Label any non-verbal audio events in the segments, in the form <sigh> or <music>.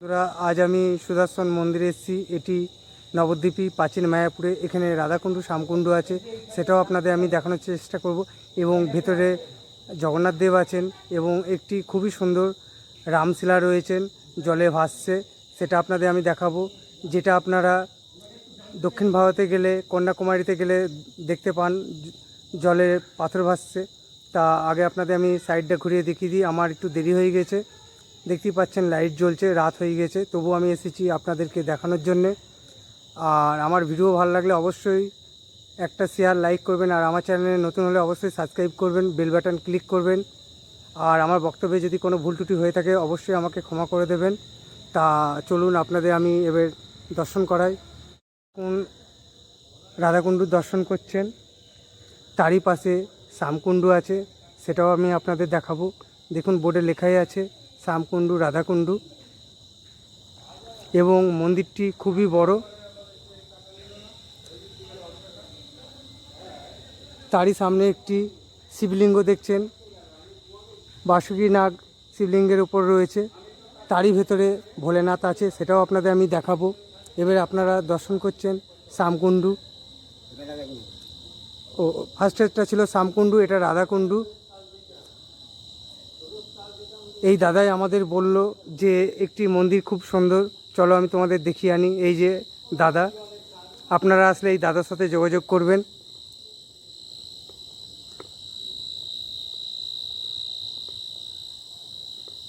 বন্ধুরা, আজ আমি সুদর্শন মন্দিরে এসেছি। এটি নবদ্বীপী প্রাচীন মায়াপুরে। এখানে রাধাকুণ্ডু, শ্যামকুণ্ডু আছে। সেটাও আপনাদের আমি দেখানোর চেষ্টা করব। এবং ভেতরে জগন্নাথ দেব আছেন এবং একটি খুবই সুন্দর রামশিলা রয়েছেন, জলে ভাসছে। সেটা আপনাদের আমি দেখাবো। যেটা আপনারা দক্ষিণ ভারতে গেলে, কন্যাকুমারীতে গেলে দেখতে পান, জলে পাথর ভাসছে। তা আগে আপনাদের আমি সাইডটা ঘুরিয়ে দেখিয়ে দিই। আমার একটু দেরি হয়ে গেছে। দেখতেই পাচ্ছেন লাইট জ্বলছে, রাত হয়ে গেছে। তবু আমি এসেছি আপনাদেরকে দেখানোর জন্যে। আর আমার ভিডিও ভালো লাগলে অবশ্যই একটা শেয়ার লাইক করবেন। আর আমার চ্যানেলে নতুন হলে অবশ্যই সাবস্ক্রাইব করবেন বেল বাটন ক্লিক করবেন। আর আমার বক্তব্যে যদি কোনো ভুল ত্রুটি হয়ে থাকে, অবশ্যই আমাকে ক্ষমা করে দেবেন। তা চলুন আপনাদের আমি এবার দর্শন করাই। কোন রাধাকুণ্ডুর দর্শন করছেন। তারই পাশে শ্যামকুণ্ডু আছে, সেটাও আমি আপনাদের দেখাবো। দেখুন, বোর্ডে লেখাই আছে শ্যামকুণ্ডু, রাধাকুণ্ডু এবং মন্দিরটি খুবই বড়। তারই সামনে একটি শিবলিঙ্গ দেখছেন। বাসুকী নাগ শিবলিঙ্গের উপর রয়েছে। তারই ভেতরে ভোলেনাথ আছে, সেটাও আপনাদের আমি দেখাবো। এবার আপনারা দর্শন করছেন শ্যামকুণ্ডু। ও ফার্স্টেরটা ছিল শ্যামকুণ্ডু, এটা রাধাকুণ্ডু। এই দাদাই আমাদের বলল যে, একটি মন্দির খুব সুন্দর। চলো আমি তোমাদের দেখিয়ে আনি। এই যে দাদা, আপনারা আসলে এই দাদার সাথে যোগাযোগ করবেন।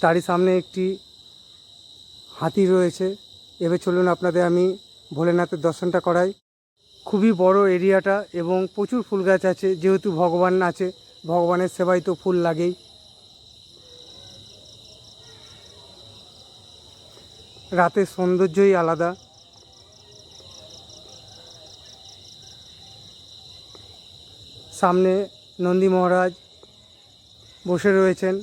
তারই সামনে একটি হাতি রয়েছে। এবার চলুন আপনাদের আমি ভোলেনাথের দর্শনটা করাই। খুবই বড় এরিয়াটা এবং প্রচুর ফুল গাছ আছে, যেহেতু ভগবান আছে, ভগবানের সেবায় তো ফুল লাগেই। রাতের সৌন্দর্যই আলাদা। সামনে নন্দী মহারাজ বসে রয়েছেন।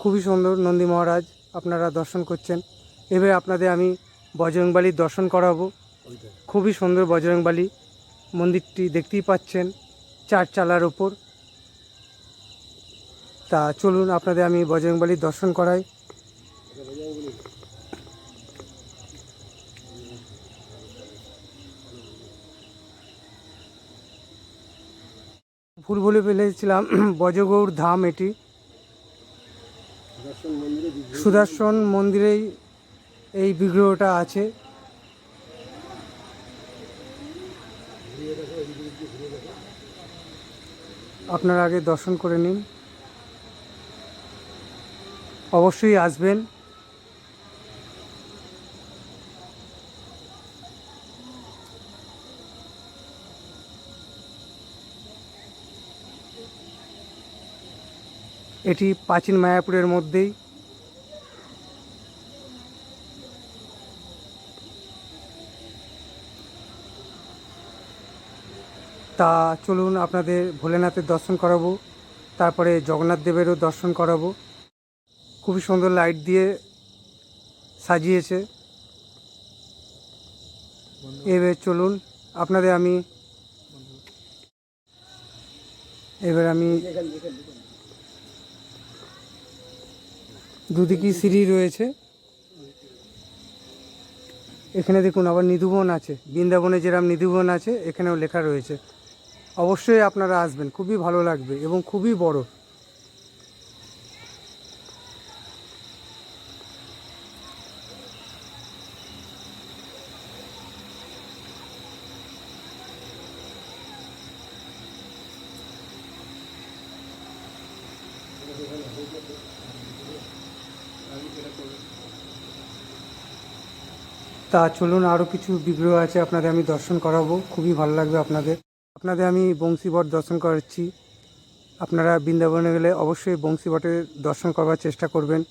খুবই সুন্দর নন্দী মহারাজ আপনারা দর্শন করছেন। এবার আপনাদের আমি বজরংবালির দর্শন করাবো। খুবই সুন্দর বজরংবালি মন্দিরটি দেখতেই পাচ্ছেন চার চালার ওপর তা চলুন আপনাদের আমি বজরংবালির দর্শন করাই। ভুল বলে ফেলেছিলাম। <clears throat> বজগৌর ধাম এটি। সুদর্শন মন্দিরেই এই বিগ্রহটা আছে। আপনারা আগে দর্শন করে নিন। অবশ্যই আসবেন। এটি প্রাচীন মায়াপুরের মধ্যেই। তা চলুন আপনাদের ভোলেনাথের দর্শন করাবো, তারপরে জগন্নাথ দেবেরও দর্শন করাবো। খুবই সুন্দর লাইট দিয়ে সাজিয়েছে। এবার চলুন, আপনাদের আমি এবার আমি দুদিকে সিঁড়ি রয়েছে? এখানে দেখুন আবার নিধুবন আছে। বৃন্দাবনে যেরকম নিধুবন আছে, এখানেও লেখা রয়েছে। অবশ্যই আপনারা আসবেন, খুবই ভালো লাগবে এবং খুবই বড়। তা চলুন আরও কিছু বিগ্রহ আছে আপনাদের আমি দর্শন করাবো। খুবই ভালো লাগবে আপনাদের। আপনাদের আমি বংশীবট দর্শন করাচ্ছি। আপনারা বৃন্দাবনে গেলে অবশ্যই বংশীবটের দর্শন করবার চেষ্টা করবেন।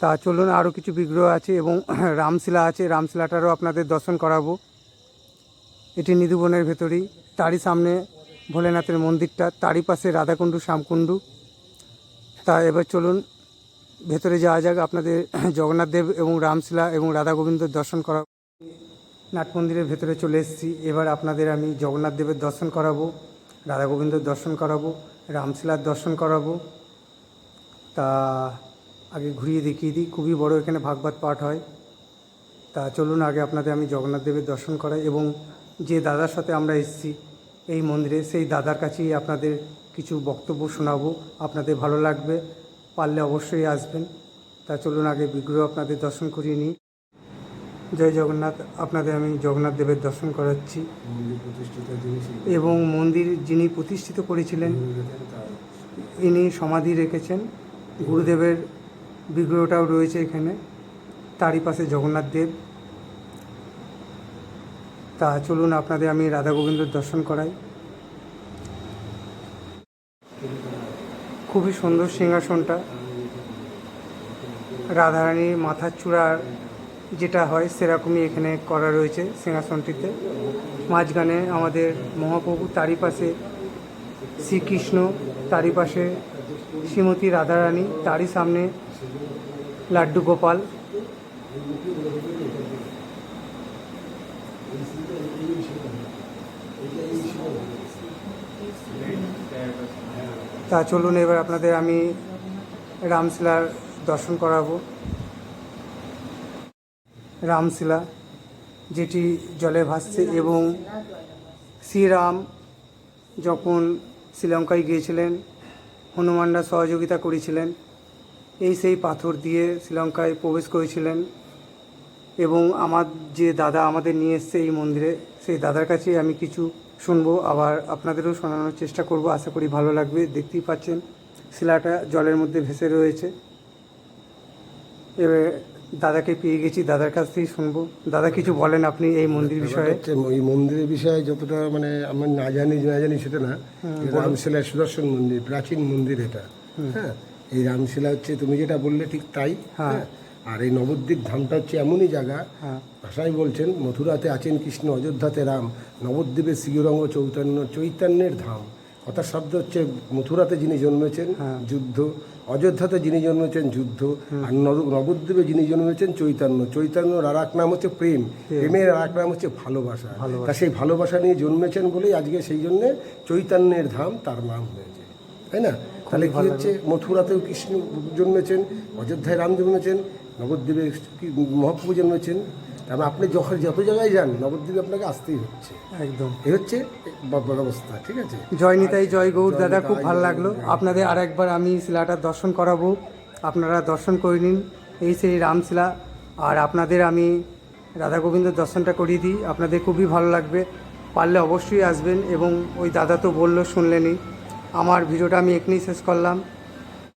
তা চলুন আরও কিছু বিগ্রহ আছে এবং <clears throat> রামশিলা আছে। রামশিলাটারও আপনাদের দর্শন করাবো। এটি নিধুবনের ভেতরেই। তারই সামনে ভোলেনাথের মন্দিরটা। তারই পাশে রাধাকুণ্ডু, শ্যামকুণ্ডু। তা এবার চলুন ভেতরে যাওয়া যাক। আপনাদের জগন্নাথ দেব এবং রামশিলা এবং রাধা গোবিন্দর দর্শন করা নাট মন্দিরের ভেতরে চলে এসেছি। এবার আপনাদের আমি জগন্নাথ দেবের দর্শন করাবো, রাধা গোবিন্দর দর্শন করাবো রামশিলার দর্শন করাবো। তা আগে ঘুরিয়ে দেখিয়ে দিই। খুবই বড় এখানে ভাগবত পাঠ হয়। তা চলুন আগে আপনাদের আমি জগন্নাথ দেবের দর্শন করাই এবং যে দাদার সাথে আমরা এসেছি এই মন্দিরে, সেই দাদার কাছেই আপনাদের কিছু বক্তব্য শোনাবো। আপনাদের ভালো লাগবে পারলে অবশ্যই আসবেন। তা চলুন আগে বিগ্রহ আপনাদের দর্শন করিয়ে নিই। জয় জগন্নাথ আপনাদের আমি জগন্নাথ দেবের দর্শন করাচ্ছি। এবং মন্দির যিনি প্রতিষ্ঠিত করেছিলেন ইনি সমাধি রেখেছেন। গুরুদেবের বিগ্রহটাও রয়েছে এখানে। তারই পাশে জগন্নাথ দেব। তা চলুন আপনাদের আমি রাধা গোবিন্দর দর্শন করাই। খুবই সুন্দর সিংহাসনটা। রাধারানীর মাথার চূড়ার যেটা হয় সেরকমই এখানে করা রয়েছে সিংহাসনটিতে। মাঝখানে আমাদের মহাপ্রভু, তারই পাশে শ্রীকৃষ্ণ, তারই পাশে শ্রীমতী রাধারানী, তারই সামনে লাড্ডু গোপাল। তা চলুন, এবার আপনাদের আমি রামশিলার দর্শন করাবো। রামশিলা, যেটি জলে ভাসছে এবং শ্রীরাম যখন শ্রীলঙ্কায় গিয়েছিলেন, হনুমানরা সহযোগিতা করেছিলেন। এই সেই পাথর দিয়ে শ্রীলঙ্কায় প্রবেশ করেছিলেন এবং আমার যে দাদা আমাদের নিয়ে এসছে এই মন্দিরে, সেই দাদার কাছেই আমি কিছু শুনব আবার আপনাদেরও শোনানোর চেষ্টা করব। আশা করি ভালো লাগবে। দেখতেই পাচ্ছেন শিলাটা জলের মধ্যে ভেসে রয়েছে। এবার দাদাকে পেয়ে গেছি দাদার কাছ থেকেই শুনব। দাদা কিছু বলেন আপনি এই মন্দির বিষয়ে? এই মন্দিরের বিষয়ে যতটা মানে আমি না জানি না জানি সেটা না। রামশিলা সুদর্শন মন্দির প্রাচীন মন্দির এটা। হ্যাঁ এই রামশিলা হচ্ছে তুমি যেটা বললে ঠিক তাই। হ্যাঁ আর এই নবদ্বীপ ধামটা হচ্ছে এমনই জায়গা। হ্যাঁ। ভাষাই বলছেন মথুরাতে আছেন কৃষ্ণ অযোধ্যাতে রাম নবদ্বীপে শ্রীরঙ্গ চৈতন্য চৈতন্যের ধাম। কথার শব্দ হচ্ছে মথুরাতে যিনি জন্মেছেন যুদ্ধ অযোধ্যাতে যিনি জন্মেছেন যুদ্ধ। আর নবদ্বীপে যিনি জন্মেছেন চৈতন্য। চৈতন্যর আর এক নাম হচ্ছে প্রেম। প্রেমের আর এক নাম হচ্ছে ভালোবাসা। তা সেই ভালোবাসা নিয়ে জন্মেছেন বলেই আজকে সেই জন্যে চৈতন্যের ধাম তার নাম হয়েছে। তাই না? তাহলে কি হচ্ছে? মথুরাতেও কৃষ্ণ জন্মেছেন অযোধ্যায় রাম জন্মেছেন নবদ্বীপে কি মহাপ্রভু জন্মেছেন তারপরে আপনি যখন যত জায়গায় যান নবদ্বীপে আপনাকে আসতেই হচ্ছে। একদম। এই হচ্ছে ব্যবস্থা ঠিক আছে? জয় নিতাই জয় গৌর। দাদা খুব ভালো লাগল। আপনাদের আর একবার আমি শিলাটার দর্শন করাবো। আপনারা দর্শন করে নিন। এই সেই রামশিলা আর আপনাদের আমি রাধা গোবিন্দ দর্শনটা করিয়ে দিই। আপনাদের খুবই ভালো লাগবে। পারলে অবশ্যই আসবেন এবং ওই দাদা তো বলল শুনলেনই। আমার ভিডিওটা আমি এখানেই শেষ করলাম।